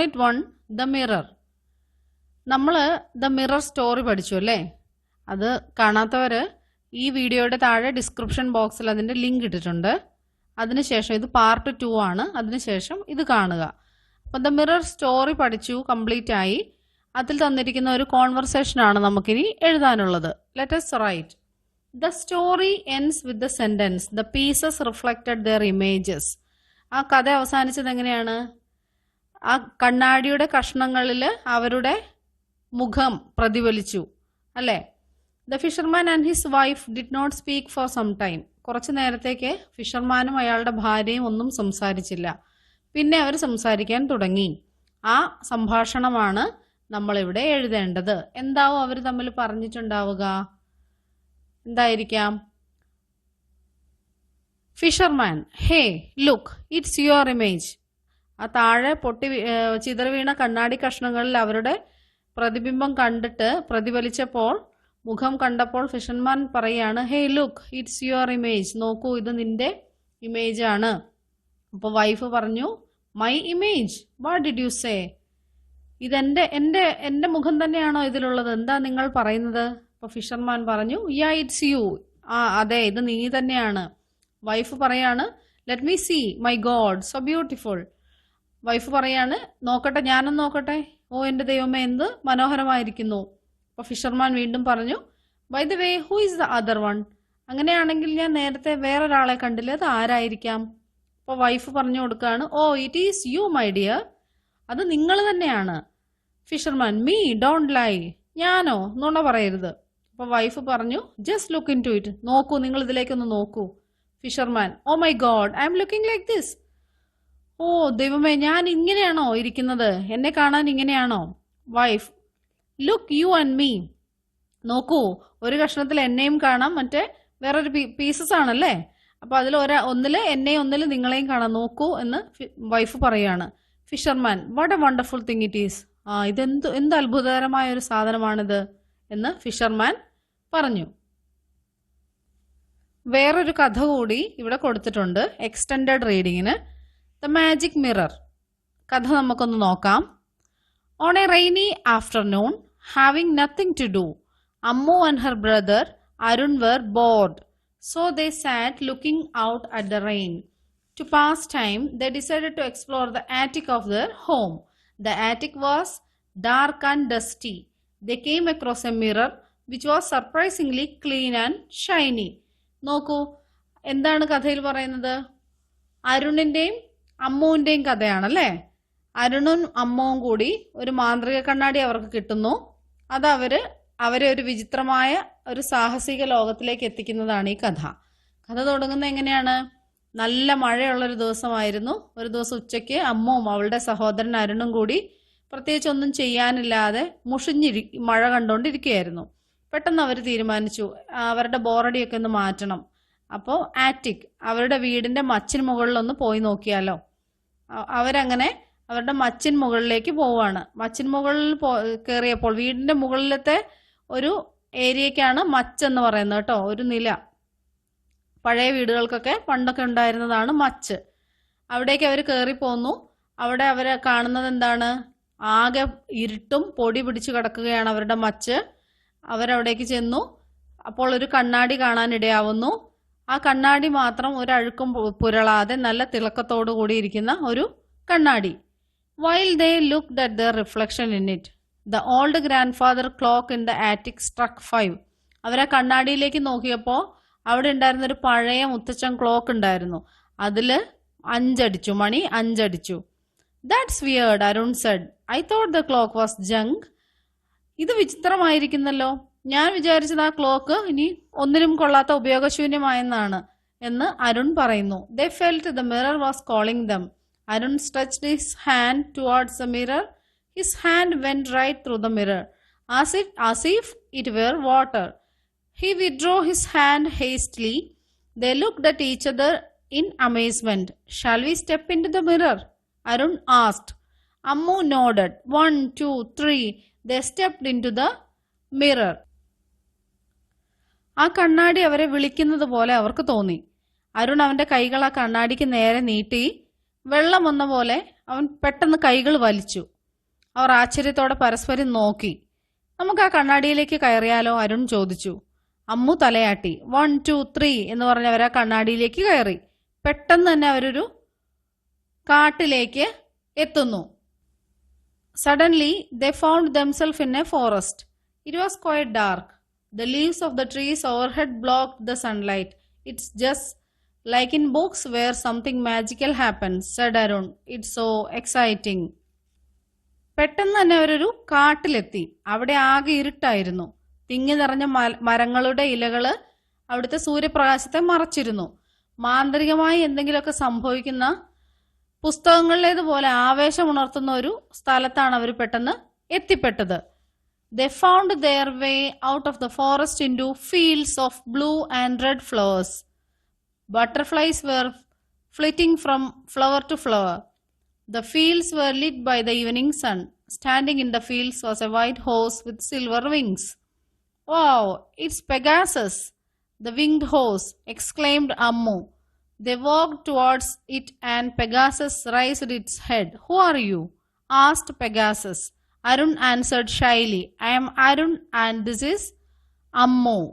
Unit one the mirror നമ്മൾ the mirror story പഠിച്ചു അല്ലേ? അത് കാണാത്തവർ ഈ വീഡിയോയുടെ താഴെ ഡിസ്ക്രിപ്ഷൻ ബോക്സിൽ അതിന്റെ ലിങ്ക് ഇട്ടിട്ടുണ്ട്. അതിനുശേഷം ഇത് പാർട്ട് ടു ആണ്. അതിനുശേഷം ഇത് കാണുക. അപ്പം ദ മിറർ സ്റ്റോറി പഠിച്ചു കംപ്ലീറ്റ് ആയി. അതിൽ തന്നിരിക്കുന്ന ഒരു കോൺവെർസേഷൻ ആണ് നമുക്കിനി എഴുതാനുള്ളത്. Let's write the story ends with the sentence the pieces reflected their images ആ കഥ അവസാനിച്ചത് എങ്ങനെയാണ്? ആ കണ്ണാടിയുടെ കഷ്ണങ്ങളിൽ അവരുടെ മുഖം പ്രതിഫലിച്ചു അല്ലേ? The fisherman and his wife did not speak for some time കുറച്ച് നേരത്തേക്ക് ഫിഷർമാനും അയാളുടെ ഭാര്യയും ഒന്നും സംസാരിച്ചില്ല. പിന്നെ അവർ സംസാരിക്കാൻ തുടങ്ങി. ആ സംഭാഷണമാണ് നമ്മളിവിടെ എഴുതേണ്ടത്. എന്താവും അവർ തമ്മിൽ പറഞ്ഞിട്ടുണ്ടാവുക? എന്തായിരിക്കാം? Fisherman hey look it's your image ആ താഴെ പൊട്ടി ചിതറിവീണ വീണ കണ്ണാടി കഷ്ണങ്ങളിൽ അവരുടെ പ്രതിബിംബം കണ്ടിട്ട് പ്രതിഫലിച്ചപ്പോൾ മുഖം കണ്ടപ്പോൾ ഫിഷർമാൻ പറയാണ് hey look it's your image നോക്കൂ ഇത് നിന്റെ ഇമേജ് ആണ്. അപ്പോൾ വൈഫ് പറഞ്ഞു my image what did you say ഇതെന്റെ എന്റെ എന്റെ മുഖം തന്നെയാണോ ഇതിലുള്ളത്? എന്താ നിങ്ങൾ പറയുന്നത്? അപ്പോൾ ഫിഷർമാൻ പറഞ്ഞു യാ ഇറ്റ്സ് യു ആ അതെ ഇത് നീ തന്നെയാണ്. വൈഫ് പറയാണ് let me see my God so beautiful wife പറയാണ് നോക്കട്ടെ ഞാനും നോക്കട്ടെ. ഓ എന്റെ ദൈവമേ എന്ത് മനോഹരമായിരിക്കുന്നു. അപ്പോൾ ഫിഷർമാൻ വീണ്ടും പറഞ്ഞു by the way who is the other one അങ്ങനെയാണെങ്കിൽ ഞാൻ നേരത്തെ വേറൊരാളെ കണ്ടില്ല അത് ആരായിരിക്കാം? അപ്പോൾ വൈഫ് പറഞ്ഞു കൊടുക്കുകയാണ് ഓ it is you my dear അത് നിങ്ങൾ തന്നെയാണ്. ഫിഷർമാൻ മീ ഡോണ്ട് ലൈ ഞാനോ? നുണ പറയരുത്. അപ്പോൾ വൈഫ് പറഞ്ഞു just look into it നോക്കൂ നിങ്ങൾ ഇതിലേക്കൊന്ന് നോക്കൂ. Fisherman oh my God I'm looking like this oh ദൈവമേ ഞാൻ ഇങ്ങനെയാണോ ഇരിക്കുന്നത്? എന്നെ കാണാൻ ഇങ്ങനെയാണോ? Wife look you and me നോക്കൂ ഒരു കഷ്ണത്തിൽ എന്നെയും കാണാം മറ്റേ വേറൊരു പീസസ് ആണല്ലേ? അപ്പൊ അതിൽ ഒരാ ഒന്നിൽ എന്നെയും ഒന്നിൽ നിങ്ങളെയും കാണാം. നോക്കൂ എന്ന് വൈഫ് പറയാണ്. Fisherman what a wonderful thing it is ആ ഇതെന്ത് എന്ത് അത്ഭുതകരമായ ഒരു സാധനമാണിത് എന്ന് ഫിഷർമാൻ പറഞ്ഞു. വേറൊരു കഥ കൂടി ഇവിടെ കൊടുത്തിട്ടുണ്ട്. എക്സ്റ്റെൻഡ് റീഡിങ്ങിന് ദ മാജിക് മിറർ കഥ നമുക്കൊന്ന് നോക്കാം on a rainy afternoon having nothing to do Ammu and her brother Arun were bored so they sat looking out at the rain To pass time, they decided to explore the attic of their home. The attic was dark and dusty. They came across a mirror which was surprisingly clean and shiny. നോക്കൂ എന്താണ് കഥയിൽ പറയുന്നത് അരുണിന്റെയും അമ്മുവിന്റെയും കഥയാണല്ലേ? അരുണും അമ്മവും കൂടി ഒരു മാന്ത്രിക കണ്ണാടി അവർക്ക് കിട്ടുന്നു. അത് അവർ അവരെ ഒരു വിചിത്രമായ ഒരു സാഹസിക ലോകത്തിലേക്ക് എത്തിക്കുന്നതാണ് ഈ കഥ. കഥ തുടങ്ങുന്നത് എങ്ങനെയാണ്? നല്ല മഴയുള്ള ഒരു ദിവസമായിരുന്നു. ഒരു ദിവസം ഉച്ചയ്ക്ക് അമ്മവും അവളുടെ സഹോദരൻ അരുണും കൂടി പ്രത്യേകിച്ച് ഒന്നും ചെയ്യാനില്ലാതെ മുഷിഞ്ഞിരി മഴ കണ്ടുകൊണ്ടിരിക്കുകയായിരുന്നു പെട്ടെന്ന് അവർ തീരുമാനിച്ചു അവരുടെ ബോറടിയൊക്കെ ഒന്ന് മാറ്റണം. അപ്പോൾ ആറ്റിക് അവരുടെ വീടിന്റെ മച്ചിന് മുകളിലൊന്ന് പോയി നോക്കിയാലോ? അവരങ്ങനെ അവരുടെ മച്ചിൻ മുകളിലേക്ക് പോവാണ് മച്ചിൻ മുകളിൽ പോ കയറിയപ്പോൾ വീടിന്റെ മുകളിലത്തെ ഒരു ഏരിയക്കാണ് മച്ച് എന്ന് പറയുന്നത് കേട്ടോ ഒരു നില. പഴയ വീടുകൾക്കൊക്കെ പണ്ടൊക്കെ ഉണ്ടായിരുന്നതാണ് മച്ച്. അവിടേക്ക് അവർ കയറി പോന്നു. അവിടെ അവർ കാണുന്നത് എന്താണ്? ആകെ ഇരുട്ടും പൊടി പിടിച്ചു കിടക്കുകയാണ് അവരുടെ മച്ച്. അവരവിടേക്ക് ചെന്നു. അപ്പോൾ ഒരു കണ്ണാടി കാണാനിടയാവുന്നു ആ കണ്ണാടി മാത്രം ഒരു അഴുക്കും പുരളാതെ നല്ല തിളക്കത്തോടു കൂടിയിരിക്കുന്ന ഒരു കണ്ണാടി. While they look at the reflection in it the old grandfather clock in the attic struck five അവരെ കണ്ണാടിയിലേക്ക് നോക്കിയപ്പോൾ അവിടെ ഉണ്ടായിരുന്ന ഒരു പഴയ മുത്തച്ഛൻ ക്ലോക്ക് ഉണ്ടായിരുന്നു. അതിൽ അഞ്ചടിച്ചു മണി അഞ്ചടിച്ചു. That's weird Arun said I thought the clock was junk ഇത് വിചിത്രമായിരിക്കുന്നല്ലോ. ഞാൻ വിചാരിച്ചത് ആ ക്ലോക്ക് ഇനി ഒന്നിനും കൊള്ളാത്ത ഉപയോഗശൂന്യമായെന്നാണ് എന്ന് അരുൺ പറയുന്നു they felt the mirror was calling them Arun stretched his hand towards the mirror his hand went right through the mirror as it as if it were water He withdrew his hand hastily. They looked at each other in amazement. Shall we step into the mirror? Arun asked. Ammu nodded. One, two, three. They stepped into the mirror. ആ കണ്ണാടി അവരെ വിളിക്കുന്നത് പോലെ അവർക്ക് തോന്നി. അരുൺ അവന്റെ കൈകൾ ആ കണ്ണാടിക്ക് നേരെ നീട്ടി വെള്ളം വന്ന പോലെ അവൻ പെട്ടെന്ന് കൈകൾ വലിച്ചു. അവർ ആശ്ചര്യത്തോടെ പരസ്പരം നോക്കി. നമുക്ക് ആ കണ്ണാടിയിലേക്ക് കയറിയാലോ? അരുൺ ചോദിച്ചു. അമ്മു തലയാട്ടി. വൺ ടു ത്രീ എന്ന് പറഞ്ഞ് ആ കണ്ണാടിയിലേക്ക് കയറി. പെട്ടെന്ന് തന്നെ അവരൊരു കാട്ടിലേക്ക് എത്തുന്നു. Suddenly they found themselves in a forest it was quite dark the leaves of the trees overhead blocked the sunlight. It's just like in books where something magical happens, said Arun. It's so exciting. പെട്ടെന്ന് തന്നെ അവരൊരു കാട്ടിലെത്തി അവിടെ ആകെ ഇരുട്ടായിരുന്നു തിങ്ങി നിറഞ്ഞ മരങ്ങളുടെ ഇലകൾ അവിടുത്തെ സൂര്യപ്രകാശത്തെ മറച്ചിരുന്നു മാന്ത്രികമായി എന്തെങ്കിലുമൊക്കെ സംഭവിക്കുന്ന പുസ്തകങ്ങളിലേതുപോലെ ആവേശമുണർത്തുന്ന ഒരു സ്ഥലത്താണ് അവർ പെട്ടെന്ന് എത്തിപ്പെട്ടത് They found their way out of the forest into fields of blue and red flowers. Butterflies were flitting from flower to flower. The fields were lit by the evening sun. Standing in the fields was a white horse with silver wings. Wow, it's Pegasus, the winged horse, exclaimed Ammu. They walked towards it and Pegasus raised its head. Who are you? asked Pegasus. Arun answered shyly, I am Arun and this is Ammu.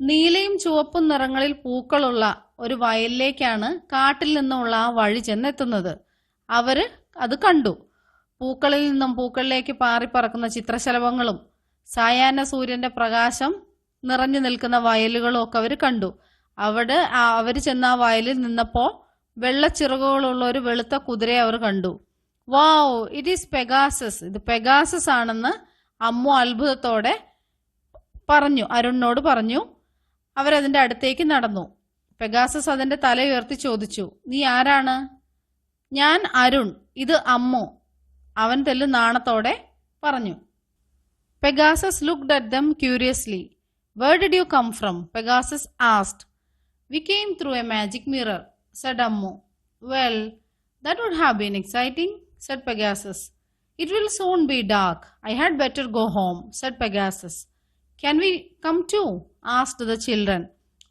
നീലയും ചുവപ്പും നിറങ്ങളിൽ പൂക്കളുള്ള ഒരു വയലിലേക്കാണ് കാട്ടിൽ നിന്നുള്ള ആ വഴി ചെന്നെത്തുന്നത്. അവർ അത് കണ്ടു. പൂക്കളിൽ നിന്നും പൂക്കളിലേക്ക് പാറിപ്പറക്കുന്ന ചിത്രശലഭങ്ങളും സായാഹ്ന സൂര്യന്റെ പ്രകാശം നിറഞ്ഞു നിൽക്കുന്ന വയലുകളും ഒക്കെ അവർ കണ്ടു. അവിടെ അവർ ചെന്ന ആ വയലിൽ നിന്നപ്പോ വെള്ളച്ചിറകുകളുള്ള ഒരു വെളുത്ത കുതിരയെ അവർ കണ്ടു. വാവ് ഇറ്റ് ഈസ് പെഗാസസ് ഇത് പെഗാസസ് ആണെന്ന് അമ്മു അത്ഭുതത്തോടെ പറഞ്ഞു അരുണിനോട് പറഞ്ഞു. അവരതിന്റെ അടുത്തേക്ക് നടന്നു. പെഗാസസ് അതിന്റെ തല ഉയർത്തി ചോദിച്ചു നീ ആരാണ്? ഞാൻ അരുൺ ഇത് അമ്മു അവൻ തെല്ലു നാണത്തോടെ പറഞ്ഞു. Pegasus look at them curiously where did you come from Pegasus asked we came through a magic mirror said Ammu well would have been exciting said Pegasus. It will soon be dark. I had better go home, said Pegasus. Can we come too? asked the children.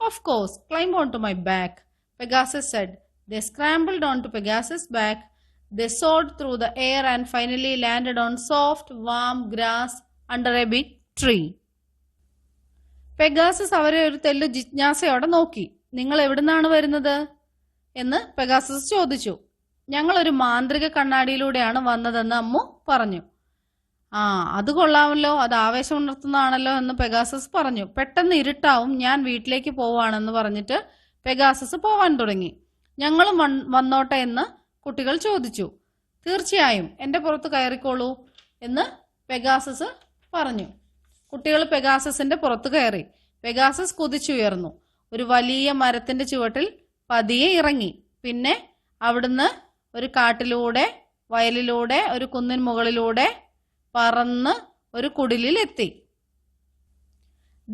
Of course, climb onto my back, Pegasus said. They scrambled onto Pegasus' back. They soared through the air and finally landed on soft, warm grass under a big tree. Pegasus അവരെ ഒരു തെല്ലു ജിജ്ഞാസയോടെ നോക്കി നിങ്ങൾ എവിടുന്നാണ് വരുന്നത് എന്ന് Pegasus ചോദിച്ചു ഞങ്ങൾ ഒരു മാന്ത്രിക കണ്ണാടിയിലൂടെയാണ് വന്നതെന്ന് അമ്മു പറഞ്ഞു. ആ അത് കൊള്ളാമല്ലോ അത് ആവേശം ഉണർത്തുന്നതാണല്ലോ എന്ന് പെഗാസസ് പറഞ്ഞു. പെട്ടെന്ന് ഇരുട്ടാവും ഞാൻ വീട്ടിലേക്ക് പോവാണെന്ന് പറഞ്ഞിട്ട് പെഗാസസ് പോവാൻ തുടങ്ങി. ഞങ്ങളും വന്നോട്ടെ എന്ന് കുട്ടികൾ ചോദിച്ചു. തീർച്ചയായും എന്റെ പുറത്ത് കയറിക്കോളൂ എന്ന് പെഗാസസ് പറഞ്ഞു. കുട്ടികൾ പെഗാസസിന്റെ പുറത്ത് കയറി. പെഗാസസ് കുതിച്ചുയർന്നു. ഒരു വലിയ മരത്തിന്റെ ചുവട്ടിൽ പതിയെ ഇറങ്ങി. പിന്നെ അവിടുന്ന് ഒരു കാട്ടിലൂടെ വയലിലൂടെ ഒരു കുന്നിൻ മുകളിലൂടെ പറന്ന് ഒരു കുടിലിൽ എത്തി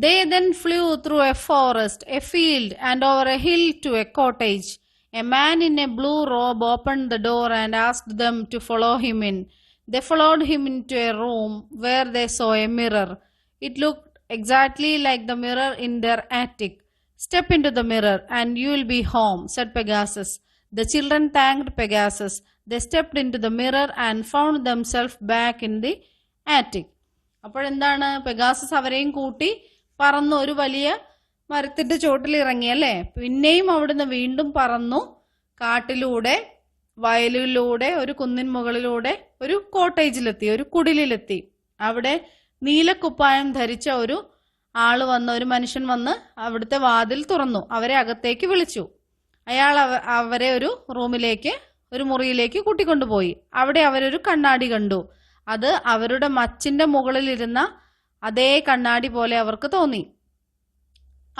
They then flew through a forest, a field, and over a hill to a cottage. A man in a blue robe opened the door and asked them to follow him in. They followed him into a room where they saw a mirror. It looked exactly like the mirror in their attic. Step into the mirror and you will be home, said Pegasus. The children thanked Pegasus. They stepped into the mirror and found themselves back in the attic. അപ്പോഴെന്താണ് Pegasus അവരെയും കൂട്ടി പറന്ന് ഒരു വലിയ മരത്തിന്റെ ചോട്ടിൽ ഇറങ്ങി അല്ലേ? പിന്നെയും അവിടുന്ന് വീണ്ടും പറന്നു. കാട്ടിലൂടെ വയലിലൂടെ ഒരു കുന്നിൻ മുകളിലൂടെ ഒരു കോട്ടേജിലെത്തി ഒരു കുടിലിലെത്തി. അവിടെ നീലക്കുപ്പായം ധരിച്ച ഒരു ആൾ വന്ന് ഒരു മനുഷ്യൻ വന്ന് അവിടുത്തെ വാതിൽ തുറന്നു. അവരെ അകത്തേക്ക് വിളിച്ചു. അയാൾ അവരെ ഒരു റൂമിലേക്ക് ഒരു മുറിയിലേക്ക് കൂട്ടിക്കൊണ്ടുപോയി. അവിടെ അവരൊരു കണ്ണാടി കണ്ടു. അത് അവരുടെ മച്ചിന്റെ മുകളിലിരുന്ന അതേ കണ്ണാടി പോലെ അവർക്ക് തോന്നി.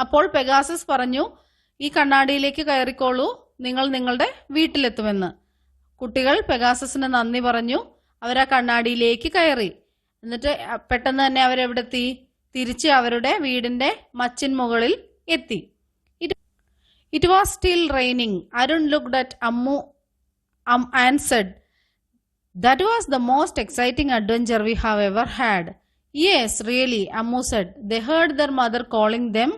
അപ്പോൾ പെഗാസസ് പറഞ്ഞു ഈ കണ്ണാടിയിലേക്ക് കയറിക്കോളൂ. നിങ്ങൾ നിങ്ങളുടെ വീട്ടിലെത്തുമെന്ന്. കുട്ടികൾ പെഗാസസിന് നന്ദി പറഞ്ഞു അവർ ആ കണ്ണാടിയിലേക്ക് കയറി. എന്നിട്ട് പെട്ടെന്ന് തന്നെ അവരെവിടെത്തി? തിരിച്ച് അവരുടെ വീടിന്റെ മച്ചിൻ മുകളിൽ എത്തി. It was still raining Arun looked at Ammu um, and said, That was the most exciting adventure we have ever had. Yes, really, Ammu said. They heard their mother calling them.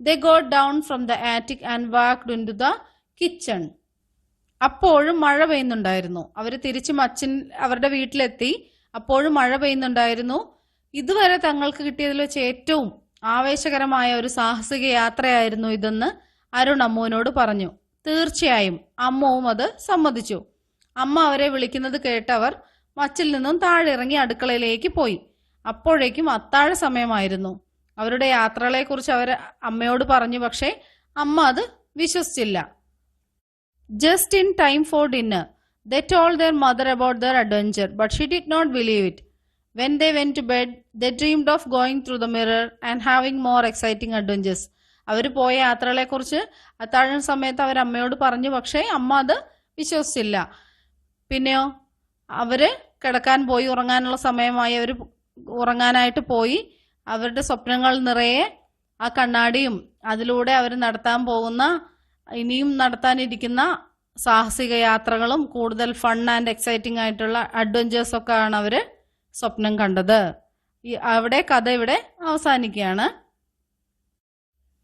They got down from the attic and walked into the kitchen. അപ്പോഴും മഴ പെയ്യുന്നുണ്ടായിരുന്നു അവർ തിരിച്ച് machine അവരുടെ വീട്ടിലെത്തി അപ്പോഴും മഴ പെയ്യുന്നുണ്ടായിരുന്നു ഇതുവരെ തങ്ങൾക്ക് കിട്ടിയതിൽ വെച്ച് ഏറ്റവും ആവേശകരമായ ഒരു സാഹസിക യാത്രയായിരുന്നു ഇതെന്ന് അരുൺ അമ്മുവിനോട് പറഞ്ഞു. തീർച്ചയായും അമ്മുവും അത് സമ്മതിച്ചു. അമ്മ അവരെ വിളിക്കുന്നത് കേട്ടവർ മച്ചിൽ നിന്നും താഴെ ഇറങ്ങി അടുക്കളയിലേക്ക് പോയി. അപ്പോഴേക്കും അത്താഴ സമയമായിരുന്നു. അവരുടെ യാത്രകളെക്കുറിച്ച് അവർ അമ്മയോട് പറഞ്ഞു പക്ഷേ അമ്മ അത് വിശ്വസിച്ചില്ല. Just in time for dinner they told their mother about their adventure but she did not believe it when they went to bed they dreamed of going through the mirror and having more exciting adventures അവർ പോയ യാത്രകളെക്കുറിച്ച് അത്താഴം സമയത്ത് അവർ അമ്മയോട് പറഞ്ഞു പക്ഷേ അമ്മ അത് വിശ്വസിച്ചില്ല. പിന്നെയോ അവർ കിടക്കാൻ പോയി ഉറങ്ങാനുള്ള സമയമായി അവർ ഉറങ്ങാനായിട്ട് പോയി അവരുടെ സ്വപ്നങ്ങൾ നിറയെ ആ കണ്ണാടിയും അതിലൂടെ അവർ നടത്താൻ പോകുന്ന ഇനിയും നടത്താനിരിക്കുന്ന സാഹസിക യാത്രകളും കൂടുതൽ ഫൺ ആൻഡ് എക്സൈറ്റിംഗ് ആയിട്ടുള്ള അഡ്വഞ്ചേഴ്സ് ഒക്കെ ആണ് അവർ സ്വപ്നം കണ്ടത്. അവിടെ കഥ ഇവിടെ അവസാനിക്കുകയാണ്.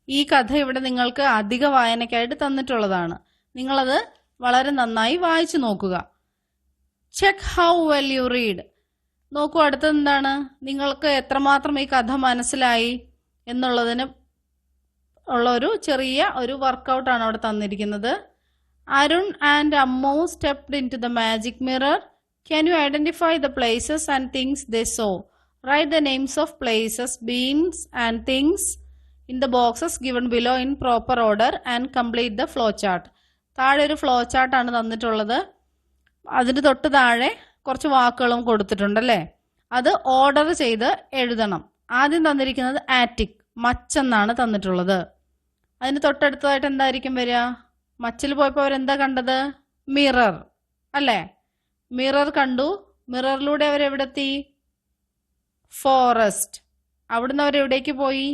ഈ കഥ ഇവിടെ നിങ്ങൾക്ക് അധിക വായനയ്ക്കായിട്ട് തന്നിട്ടുള്ളതാണ്. നിങ്ങളത് വളരെ നന്നായി വായിച്ചു നോക്കുക. Check how well you read നോക്കൂ അടുത്തത് എന്താണ്? നിങ്ങൾക്ക് എത്രമാത്രം ഈ കഥ മനസ്സിലായി എന്നുള്ളതിന് ഉള്ള ഒരു ചെറിയ ഒരു വർക്കൗട്ടാണ് അവിടെ തന്നിരിക്കുന്നത്. Arun and Ammu stepped into the magic mirror can you identify the places and things they saw write the names of places beings and things in the boxes given below in proper order and complete the flow chart താഴെ ഒരു flow ചാർട്ടാണ് തന്നിട്ടുള്ളത്. അതിന് തൊട്ട് താഴെ കുറച്ച് വാക്കുകളും കൊടുത്തിട്ടുണ്ട് അല്ലേ? അത് ഓർഡർ ചെയ്ത് എഴുതണം. ആദ്യം തന്നിരിക്കുന്നത് ആറ്റിക് മച്ചെന്നാണ് തന്നിട്ടുള്ളത്. അതിന് തൊട്ടടുത്തതായിട്ട് എന്തായിരിക്കും വരിക? മച്ചിൽ പോയപ്പോൾ അവരെന്താ കണ്ടത്? മിറർ അല്ലേ? മിറർ കണ്ടു. മിററിലൂടെ അവരെവിടെത്തി? ഫോറസ്റ്റ് അവിടുന്ന് അവരെവിടേക്ക് പോയി?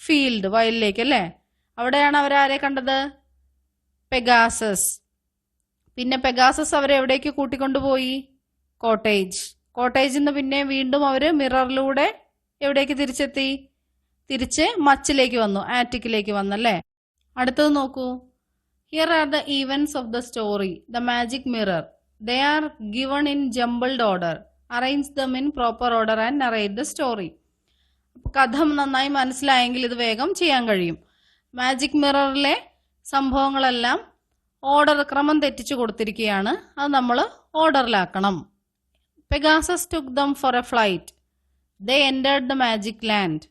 ഫീൽഡ് വയലിലേക്ക് അല്ലേ? അവിടെയാണ് അവരാരെ കണ്ടത്? പെഗാസസ്. പിന്നെ പെഗാസസ് അവരെ എവിടേക്ക് കൂട്ടിക്കൊണ്ടുപോയി കോട്ടേജ്. കോട്ടേജിൽ നിന്ന് പിന്നെ വീണ്ടും അവർ മിററിലൂടെ എവിടേക്ക് തിരിച്ചെത്തി? തിരിച്ച് മച്ചിലേക്ക് വന്നു ആറ്റിക്കിലേക്ക് വന്നു വന്നല്ലേ? അടുത്തത് നോക്കൂ. Here are the events of the story the magic mirror they are given in jumbled order arrange them in proper order and narrate the story കഥ നന്നായി മനസ്സിലായെങ്കിൽ ഇത് വേഗം ചെയ്യാൻ കഴിയും. മാജിക് മിററിലെ സംഭവങ്ങളെല്ലാം ഓർഡർ ക്രമം തെറ്റിച്ചു കൊടുത്തിരിക്കുകയാണ്. അത് നമ്മൾ ഓർഡറിലാക്കണം Pegasus took them for a flight they entered the magic land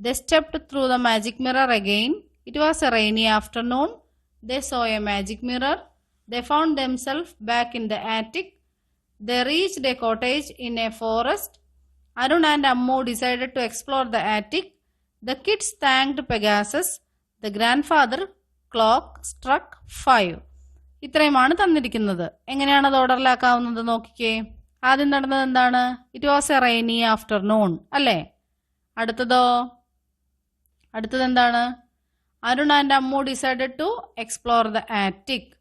they stepped through the magic mirror again it was a rainy afternoon they saw a magic mirror they found themselves back in the attic they reached a cottage in a forest Arun and Ammu decided to explore the attic. The kids thanked Pegasus. The grandfather clock struck five. ഇത്രയുമാണ് തന്നിരിക്കുന്നത്. എങ്ങനെയാണ് അത് ഓർഡറിലാക്കാവുന്നത് നോക്കിക്കേ. ആദ്യം നടന്നത് എന്താണ്? It was a rainy afternoon അല്ലേ? അടുത്തതോ? അടുത്തത് എന്താണ്? Arun and Ammu decided to explore the attic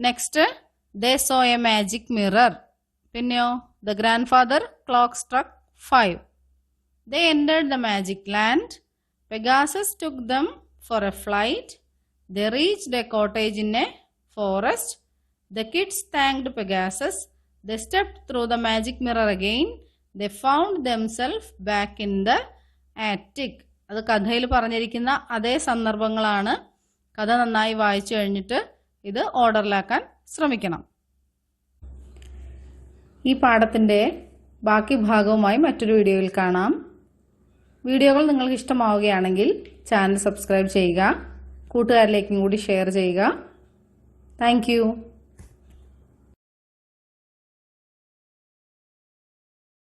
next they saw a magic mirror പിന്നെയോ? The grandfather clock struck five They entered the magic land. Pegasus took them for a flight. They reached a cottage in a forest. The kids thanked Pegasus. They stepped through the magic mirror again. They found themselves back in the attic. അത് കഥയിൽ പറഞ്ഞിരിക്കുന്ന അതേ സന്ദർഭങ്ങളാണ് കഥ നന്നായി വായിച്ചു കഴിഞ്ഞിട്ട് ഇത് ഓർഡറിലാക്കാൻ ശ്രമിക്കണം ഈ പാഠത്തിന്റെ ബാക്കി ഭാഗവുമായി മറ്റൊരു വീഡിയോയിൽ കാണാം. വീഡിയോകൾ നിങ്ങൾക്ക് ഇഷ്ടമാവുകയാണെങ്കിൽ ചാനൽ സബ്സ്ക്രൈബ് ചെയ്യുക കൂട്ടുകാരിലേക്കും കൂടി ഷെയർ ചെയ്യുക. താങ്ക്